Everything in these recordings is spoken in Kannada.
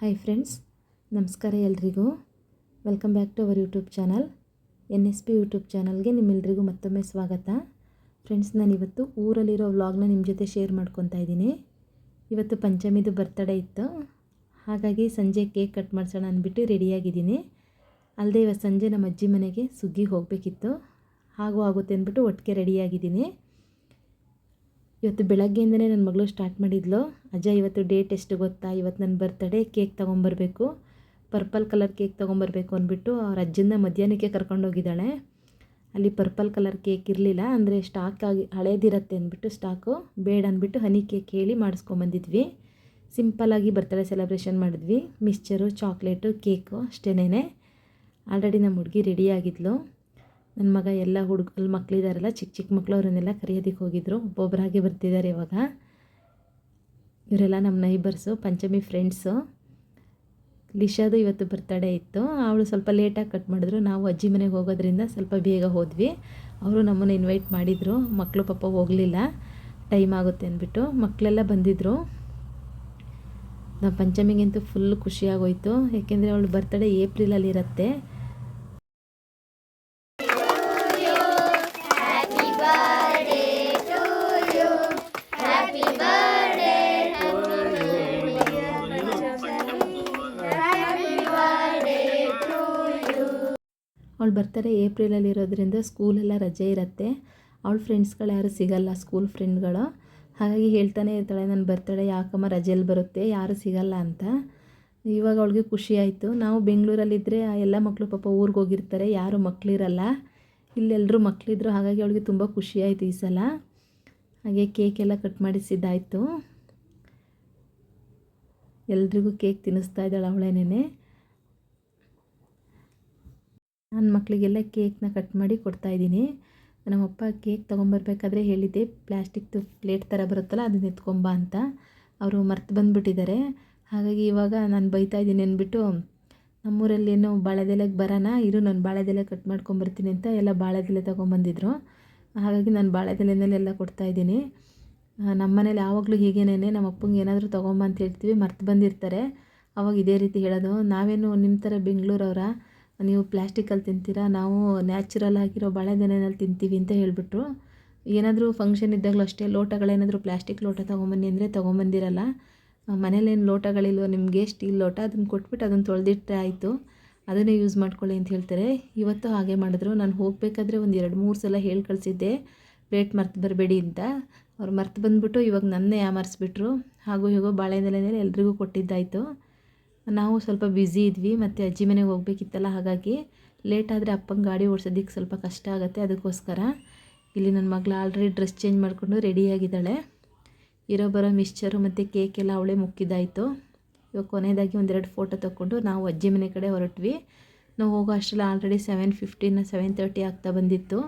ಹಾಯ್ ಫ್ರೆಂಡ್ಸ್ ನಮಸ್ಕಾರ ಎಲ್ರಿಗೂ. Welcome back to our YouTube channel N S P YouTube ಚಾನಲ್ಗೆ ನಿಮ್ಮೆಲ್ರಿಗೂ ಮತ್ತೊಮ್ಮೆ ಸ್ವಾಗತ. ಫ್ರೆಂಡ್ಸ್ ನಾನು ಇವತ್ತು ಊರಲ್ಲಿರೋ ವ್ಲಾಗ್ನ ನಿಮ್ಮ ಜೊತೆ ಶೇರ್ ಮಾಡ್ಕೊತಾ ಇದ್ದೀನಿ. ಇವತ್ತು ಪಂಚಮಿದು ಬರ್ತಡೇ ಇತ್ತು. ಹಾಗಾಗಿ ಸಂಜೆ ಕೇಕ್ ಕಟ್ ಮಾಡಿಸೋಣ ಅಂದ್ಬಿಟ್ಟು ರೆಡಿಯಾಗಿದ್ದೀನಿ ಅಲ್ಲದೆ ಇವತ್ತು ಸಂಜೆ ನಮ್ಮ ಅಜ್ಜಿ ಮನೆಗೆ ಸುಗ್ಗಿ ಹೋಗಬೇಕಿತ್ತು. ಹಾಗೂ ಆಗುತ್ತೆ ಅಂದ್ಬಿಟ್ಟು ಒಟ್ಟಿಗೆ ರೆಡಿಯಾಗಿದ್ದೀನಿ ಇವತ್ತು ಬೆಳಗ್ಗೆಯಿಂದನೇ ನನ್ನ ಮಗಳು ಸ್ಟಾರ್ಟ್ ಮಾಡಿದ್ಲು. ಅಜ್ಜ ಇವತ್ತು ಡೇಟ್ ಎಷ್ಟು ಗೊತ್ತಾ? ಇವತ್ತು ನನ್ನ ಬರ್ತಡೇ ಕೇಕ್ ತೊಗೊಂಬರ್ಬೇಕು. ಪರ್ಪಲ್ ಕಲರ್ ಕೇಕ್ ತೊಗೊಂಬರ್ಬೇಕು ಅಂದ್ಬಿಟ್ಟು ಅವ್ರ ಅಜ್ಜನ ಮಧ್ಯಾಹ್ನಕ್ಕೆ ಕರ್ಕೊಂಡೋಗಿದ್ದಾಳೆ ಅಲ್ಲಿ ಪರ್ಪಲ್ ಕಲರ್ ಕೇಕ್ ಇರಲಿಲ್ಲ, ಅಂದರೆ ಸ್ಟಾಕ್ ಆಗಿ ಹಳೇದಿರತ್ತೆ ಅಂದ್ಬಿಟ್ಟು ಸ್ಟಾಕು ಬೇಡ ಅಂದ್ಬಿಟ್ಟು ಹನಿ ಕೇಕ್ ಹೇಳಿ ಮಾಡಿಸ್ಕೊಂಬಂದಿದ್ವಿ. ಸಿಂಪಲ್ಲಾಗಿ ಬರ್ತಡೇ ಸೆಲೆಬ್ರೇಷನ್ ಮಾಡಿದ್ವಿ. ಮಿಕ್ಸ್ಚರು ಚಾಕ್ಲೇಟು ಕೇಕು ಅಷ್ಟೇನೇ ಆಲ್ರೆಡಿ ನಮ್ಮ ಹುಡುಗಿ ರೆಡಿಯಾಗಿದ್ಲು ನನ್ನ ಮಗ ಎಲ್ಲ ಹುಡುಗ ಮಕ್ಕಳಿದಾರಲ್ಲ ಚಿಕ್ಕ ಚಿಕ್ಕ ಮಕ್ಕಳು ಅವರನ್ನೆಲ್ಲ ಕರೆಯೋದಕ್ಕೆ ಹೋಗಿದ್ರು. ಒಬ್ಬೊಬ್ಬರಾಗಿ ಬರ್ತಿದ್ದಾರೆ ಇವಾಗ. ಇವರೆಲ್ಲ ನಮ್ಮ ನೈಬರ್ಸು ಪಂಚಮಿ ಫ್ರೆಂಡ್ಸು ಲಿಶಾದು ಇವತ್ತು ಬರ್ತಡೇ ಇತ್ತು. ಅವಳು ಸ್ವಲ್ಪ ಲೇಟಾಗಿ ಕಟ್ ಮಾಡಿದ್ರು. ನಾವು ಅಜ್ಜಿ ಮನೆಗೆ ಹೋಗೋದ್ರಿಂದ ಸ್ವಲ್ಪ ಬೇಗ ಹೋದ್ವಿ. ಅವರು ನಮ್ಮನ್ನು ಇನ್ವೈಟ್ ಮಾಡಿದರು. ಮಕ್ಕಳು ಪಾಪ ಹೋಗಲಿಲ್ಲ. ಟೈಮ್ ಆಗುತ್ತೆ ಅಂದ್ಬಿಟ್ಟು ಮಕ್ಕಳೆಲ್ಲ ಬಂದಿದ್ದರು ನಮ್ಮ ಪಂಚಮಿಗಂತೂ ಫುಲ್ ಖುಷಿಯಾಗೋಯ್ತು ಏಕೆಂದರೆ ಅವಳು ಬರ್ತಡೇ ಏಪ್ರಿಲಲ್ಲಿ ಇರುತ್ತೆ. ಅವಳು ಬರ್ತಾರೆ ಏಪ್ರಿಲಲ್ಲಿ ಇರೋದ್ರಿಂದ ಸ್ಕೂಲೆಲ್ಲ ರಜೆ ಇರುತ್ತೆ. ಅವಳ ಫ್ರೆಂಡ್ಸ್ಗಳು ಯಾರು ಸಿಗಲ್ಲ ಸ್ಕೂಲ್ ಫ್ರೆಂಡ್ಗಳು. ಹಾಗಾಗಿ ಹೇಳ್ತಾನೆ ಇರ್ತಾಳೆ ನಾನು ಬರ್ತಡೇ ಯಾಕಮ್ಮ ರಜೆಯಲ್ಲಿ ಬರುತ್ತೆ, ಯಾರು ಸಿಗಲ್ಲ ಅಂತ. ಇವಾಗ ಅವಳಿಗೆ ಖುಷಿ ಆಯಿತು. ನಾವು ಬೆಂಗಳೂರಲ್ಲಿದ್ದರೆ ಎಲ್ಲ ಮಕ್ಕಳು ಪಾಪ ಊರಿಗೆ ಹೋಗಿರ್ತಾರೆ, ಯಾರು ಮಕ್ಕಳಿರಲ್ಲ ಇಲ್ಲೆಲ್ಲರೂ ಮಕ್ಕಳಿದ್ರು ಹಾಗಾಗಿ ಅವಳಿಗೆ ತುಂಬ ಖುಷಿ ಆಯಿತು ಈ ಸಲ. ಹಾಗೆ ಕೇಕ್ ಎಲ್ಲ ಕಟ್ ಮಾಡಿಸಿದ್ದಾಯಿತು. ಎಲ್ರಿಗೂ ಕೇಕ್ ತಿನ್ನಿಸ್ತಾ ಇದ್ದಾಳೆ ಅವಳೇನೇ ನನ್ನ ಮಕ್ಕಳಿಗೆಲ್ಲ ಕೇಕ್ನ ಕಟ್ ಮಾಡಿ ಕೊಡ್ತಾ ಕೊಡ್ತಾಯಿದ್ದೀನಿ ನಮ್ಮಪ್ಪ ಕೇಕ್ ತೊಗೊಂಬರ್ಬೇಕಾದ್ರೆ ಹೇಳಿದ್ದೆ ಪ್ಲ್ಯಾಸ್ಟಿಕ್ದು ಪ್ಲೇಟ್ ಥರ ಬರುತ್ತಲ್ಲ ಅದನ್ನ ಎತ್ಕೊಂಬ ಅಂತ. ಅವರು ಮರ್ತು ಬಂದುಬಿಟ್ಟಿದ್ದಾರೆ. ಹಾಗಾಗಿ ಇವಾಗ ನಾನು ಬೈತಾ ಇದ್ದೀನಿ ಅಂದ್ಬಿಟ್ಟು ಏನೋ ಬಾಳೆದೆಲೆಗೆ ಬರೋಣ ಇರು ನಾನು ಬಾಳೆದೆಲೆ ಕಟ್ ಮಾಡ್ಕೊಂಬರ್ತೀನಿ ಅಂತ ಎಲ್ಲ ಬಾಳೆದೆಲೆ ತೊಗೊಂಬಂದಿದ್ರು. ಹಾಗಾಗಿ ನಾನು ಬಾಳೆದೆಲೆನಲ್ಲೆಲ್ಲ ಕೊಡ್ತಾಯಿದ್ದೀನಿ ನಮ್ಮ ಮನೇಲಿ ಯಾವಾಗಲೂ ಹೀಗೇನೇ ನಮ್ಮ ಅಪ್ಪಂಗೆ ಏನಾದರೂ ತೊಗೊಂಬ ಅಂತ ಹೇಳ್ತೀವಿ, ಮರ್ತು ಬಂದಿರ್ತಾರೆ. ಅವಾಗ ಇದೇ ರೀತಿ ಹೇಳೋದು. ನಾವೇನು ನಿಮ್ಮ ಥರ ಬೆಂಗಳೂರವರ? ನೀವು ಪ್ಲ್ಯಾಸ್ಟಿಕಲ್ಲಿ ತಿಂತೀರಾ? ನಾವು ನ್ಯಾಚುರಲ್ ಆಗಿರೋ ಬಾಳೆದೆಲೆನಲ್ಲಿ ತಿಂತೀವಿ ಅಂತ ಹೇಳಿಬಿಟ್ರು. ಏನಾದರೂ ಫಂಕ್ಷನ್ ಇದ್ದಾಗಲೂ ಅಷ್ಟೇ ಲೋಟಗಳೇನಾದರೂ ಪ್ಲ್ಯಾಸ್ಟಿಕ್ ಲೋಟ ತೊಗೊಂಬನ್ನಿ ಅಂದರೆ ತೊಗೊಂಬಂದಿರಲ್ಲ. ಮನೇಲೇನು ಲೋಟಗಳಿಲ್ವೋ, ನಿಮಗೆ ಸ್ಟೀಲ್ ಲೋಟ? ಅದನ್ನು ಕೊಟ್ಬಿಟ್ಟು ಅದನ್ನು ತೊಳೆದಿಟ್ಟರೆ ಆಯಿತು. ಅದನ್ನೇ ಯೂಸ್ ಮಾಡ್ಕೊಳ್ಳಿ ಅಂತ ಹೇಳ್ತಾರೆ. ಇವತ್ತು ಹಾಗೆ ಮಾಡಿದ್ರು. ನಾನು ಹೋಗಬೇಕಾದ್ರೆ ಒಂದು ಎರಡು ಮೂರು ಸಲ ಹೇಳಿ ಕಳಿಸಿದ್ದೆ. ಪ್ಲೇಟ್ ಮರ್ತು ಬರಬೇಡಿ ಅಂತ. ಅವ್ರು ಮರ್ತು ಬಂದುಬಿಟ್ಟು ಇವಾಗ ನನ್ನೇ ಯಾಮರ್ಸ್ಬಿಟ್ರು. ಹಾಗೂ ಹೀಗೋ ನೆಲೆ ಎಲ್ಲರಿಗೂ ಕೊಟ್ಟಿದ್ದಾಯಿತು. ನಾವು ಸ್ವಲ್ಪ ಬ್ಯುಸಿ ಇದ್ವಿ, ಮತ್ತು ಅಜ್ಜಿ ಮನೆಗೆ ಹೋಗ್ಬೇಕಿತ್ತಲ್ಲ, ಹಾಗಾಗಿ ಲೇಟ್ ಆದರೆ ಅಪ್ಪಂಗೆ ಗಾಡಿ ಓಡಿಸೋದಕ್ಕೆ ಸ್ವಲ್ಪ ಕಷ್ಟ ಆಗುತ್ತೆ, ಅದಕ್ಕೋಸ್ಕರ ಇಲ್ಲಿ ನನ್ನ ಮಗಳು ಆಲ್ರೆಡಿ ಡ್ರೆಸ್ ಚೇಂಜ್ ಮಾಡಿಕೊಂಡು ರೆಡಿಯಾಗಿದ್ದಾಳೆ ಇರೋ ಬರೋ ಮಿಕ್ಸ್ಚರು ಮತ್ತು ಕೇಕ್ ಎಲ್ಲ ಅವಳೇ ಮುಕ್ಕಿದ್ದಾಯಿತು. ಇವಾಗ ಕೊನೆಯದಾಗಿ ಒಂದೆರಡು ಫೋಟೋ ತೊಗೊಂಡು ನಾವು ಅಜ್ಜಿ ಮನೆ ಕಡೆ ಹೊರಟ್ವಿ. ನಾವು ಹೋಗೋ ಅಷ್ಟರಲ್ಲಿ already seven fifteen seven thirty ಆಗ್ತಾ ಬಂದಿತ್ತು.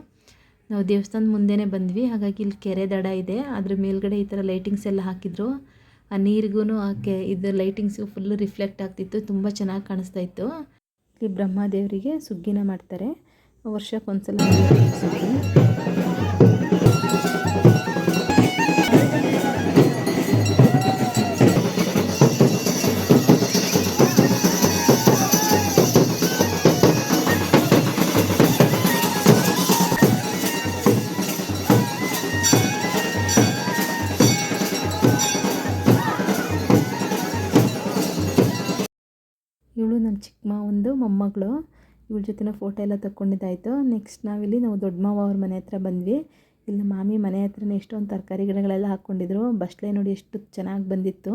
ನಾವು ದೇವಸ್ಥಾನದ ಮುಂದೆನೇ ಬಂದ್ವಿ, ಹಾಗಾಗಿ ಇಲ್ಲಿ ಕೆರೆ ದಡ ಇದೆ. ಅದ್ರ ಮೇಲ್ಗಡೆ ಈ ಥರ ಲೈಟಿಂಗ್ಸ್ ಎಲ್ಲ ಹಾಕಿದ್ರು. ಆ ನೀರಿಗೂ ಆಕೆ ಇದು ಲೈಟಿಂಗ್ಸು ಫುಲ್ಲು ರಿಫ್ಲೆಕ್ಟ್ ಆಗ್ತಿತ್ತು, ತುಂಬ ಚೆನ್ನಾಗಿ ಕಾಣಿಸ್ತಾ ಇತ್ತು. ಇಲ್ಲಿ ಬ್ರಹ್ಮದೇವರಿಗೆ ಸುಗ್ಗಿನ ಮಾಡ್ತಾರೆ. ವರ್ಷಕ್ಕೊಂದ್ಸಲ ಸುಗ್ಗಿ. ಇವಳು ನಮ್ಮ ಚಿಕ್ಕ ಮಾವಂದು ಮೊಮ್ಮಗಳು. ಇವಳ ಜೊತೆ ಫೋಟೋ ಎಲ್ಲ ತಗೊಂಡಿದ್ದಾಯಿತು ನೆಕ್ಸ್ಟ್ ನಾವಿಲ್ಲಿ ನಾವು ದೊಡ್ಡ ಮಾವ ಅವ್ರ ಮನೆ ಹತ್ರ ಬಂದ್ವಿ. ಇಲ್ಲಿ ಮಾಮಿ ಮನೆ ಹತ್ರನೇ ಎಷ್ಟೊಂದು ತರಕಾರಿ ಗಿಡಗಳೆಲ್ಲ ಹಾಕ್ಕೊಂಡಿದ್ರು. ಬಸ್ಲೆ ನೋಡಿ ಎಷ್ಟು ಚೆನ್ನಾಗಿ ಬಂದಿತ್ತು.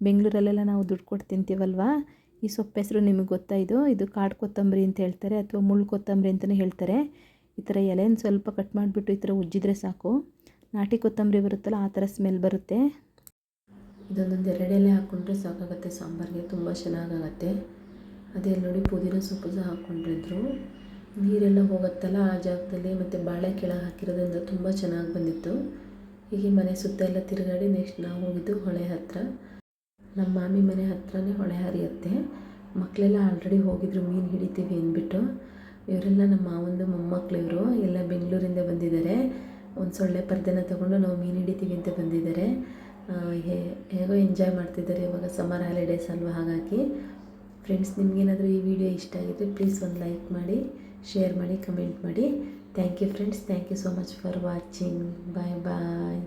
ಬೆಂಗಳೂರಲ್ಲೆಲ್ಲ ನಾವು ದುಡ್ಡು ಕೊಟ್ಟು ತಿಂತೀವಲ್ವ? ಈ ಸೊಪ್ಪು ಹೆಸರು ನಿಮಗೆ ಗೊತ್ತಾ ಇದು? ಇದು ಕಾಡು ಕೊತ್ತಂಬರಿ ಅಂತ ಹೇಳ್ತಾರೆ ಅಥವಾ ಮುಳ್ಳು ಕೊತ್ತಂಬರಿ ಅಂತಲೇ ಹೇಳ್ತಾರೆ. ಈ ಥರ ಎಲೆನ ಸ್ವಲ್ಪ ಕಟ್ ಮಾಡಿಬಿಟ್ಟು ಈ ಥರ ಉಜ್ಜಿದ್ರೆ ಸಾಕು. ನಾಟಿ ಕೊತ್ತಂಬರಿ ಬರುತ್ತಲ್ಲ, ಆ ಥರ ಸ್ಮೆಲ್ ಬರುತ್ತೆ. ಇದೊಂದೊಂದು ಎರಡೆಲೆ ಹಾಕ್ಕೊಂಡ್ರೆ ಸಾಕಾಗುತ್ತೆ, ಸಾಂಬಾರಿಗೆ ತುಂಬ ಚೆನ್ನಾಗಾಗತ್ತೆ. ಅದೇ ನೋಡಿ ಪುದೀನ ಸೊಪ್ಪು ಸಹ ಹಾಕ್ಕೊಂಡಿದ್ರು ನೀರೆಲ್ಲ ಹೋಗುತ್ತಲ್ಲ, ಆ ಜಾಗದಲ್ಲಿ ಮತ್ತು ಬಾಳೆ ಕೆಳಗೆ ಹಾಕಿರೋದ್ರಿಂದ ತುಂಬ ಚೆನ್ನಾಗಿ ಬಂದಿತ್ತು. ಹೀಗೆ ಮನೆ ಸುತ್ತ ಎಲ್ಲ ತಿರುಗಾಡಿ ನೆಕ್ಸ್ಟ್ ನಾವು ಹೋಗಿದ್ದು ಹೊಳೆ ಹತ್ತಿರ ನಮ್ಮ ಮಾಮಿ ಮನೆ ಹತ್ರನೇ ಹೊಳೆ ಹರಿಯುತ್ತೆ. ಮಕ್ಕಳೆಲ್ಲ ಆಲ್ರೆಡಿ ಹೋಗಿದ್ರು, ಮೀನು ಹಿಡಿತೀವಿ ಅಂದ್ಬಿಟ್ಟು. ಇವರೆಲ್ಲ ನಮ್ಮ ಮಾವಂದು ಮೊಮ್ಮಕ್ಕಳು ಇವರು, ಎಲ್ಲ ಬೆಂಗಳೂರಿಂದ ಬಂದಿದ್ದಾರೆ. ಒಂದು ಸೊಳ್ಳೆ ಪರ್ದೆನ ತೊಗೊಂಡು ನಾವು ಮೀನು ಹಿಡಿತೀವಿ ಅಂತ ಬಂದಿದ್ದಾರೆ. ಹೇಗೋ ಎಂಜಾಯ್ ಮಾಡ್ತಿದ್ದಾರೆ ಇವಾಗ ಸಮ್ಮರ್ ಹಾಲಿಡೇಸ್ ಅಲ್ವಾ? ಹಾಗಾಗಿ ಫ್ರೆಂಡ್ಸ್ ನಿಮಗೇನಾದರೂ ಈ ವಿಡಿಯೋ ಇಷ್ಟ ಆಗಿದ್ರೆ ಪ್ಲೀಸ್ ಒಂದು ಲೈಕ್ ಮಾಡಿ ಶೇರ್ ಮಾಡಿ ಕಮೆಂಟ್ ಮಾಡಿ. Thank you friends thank you so much for watching bye bye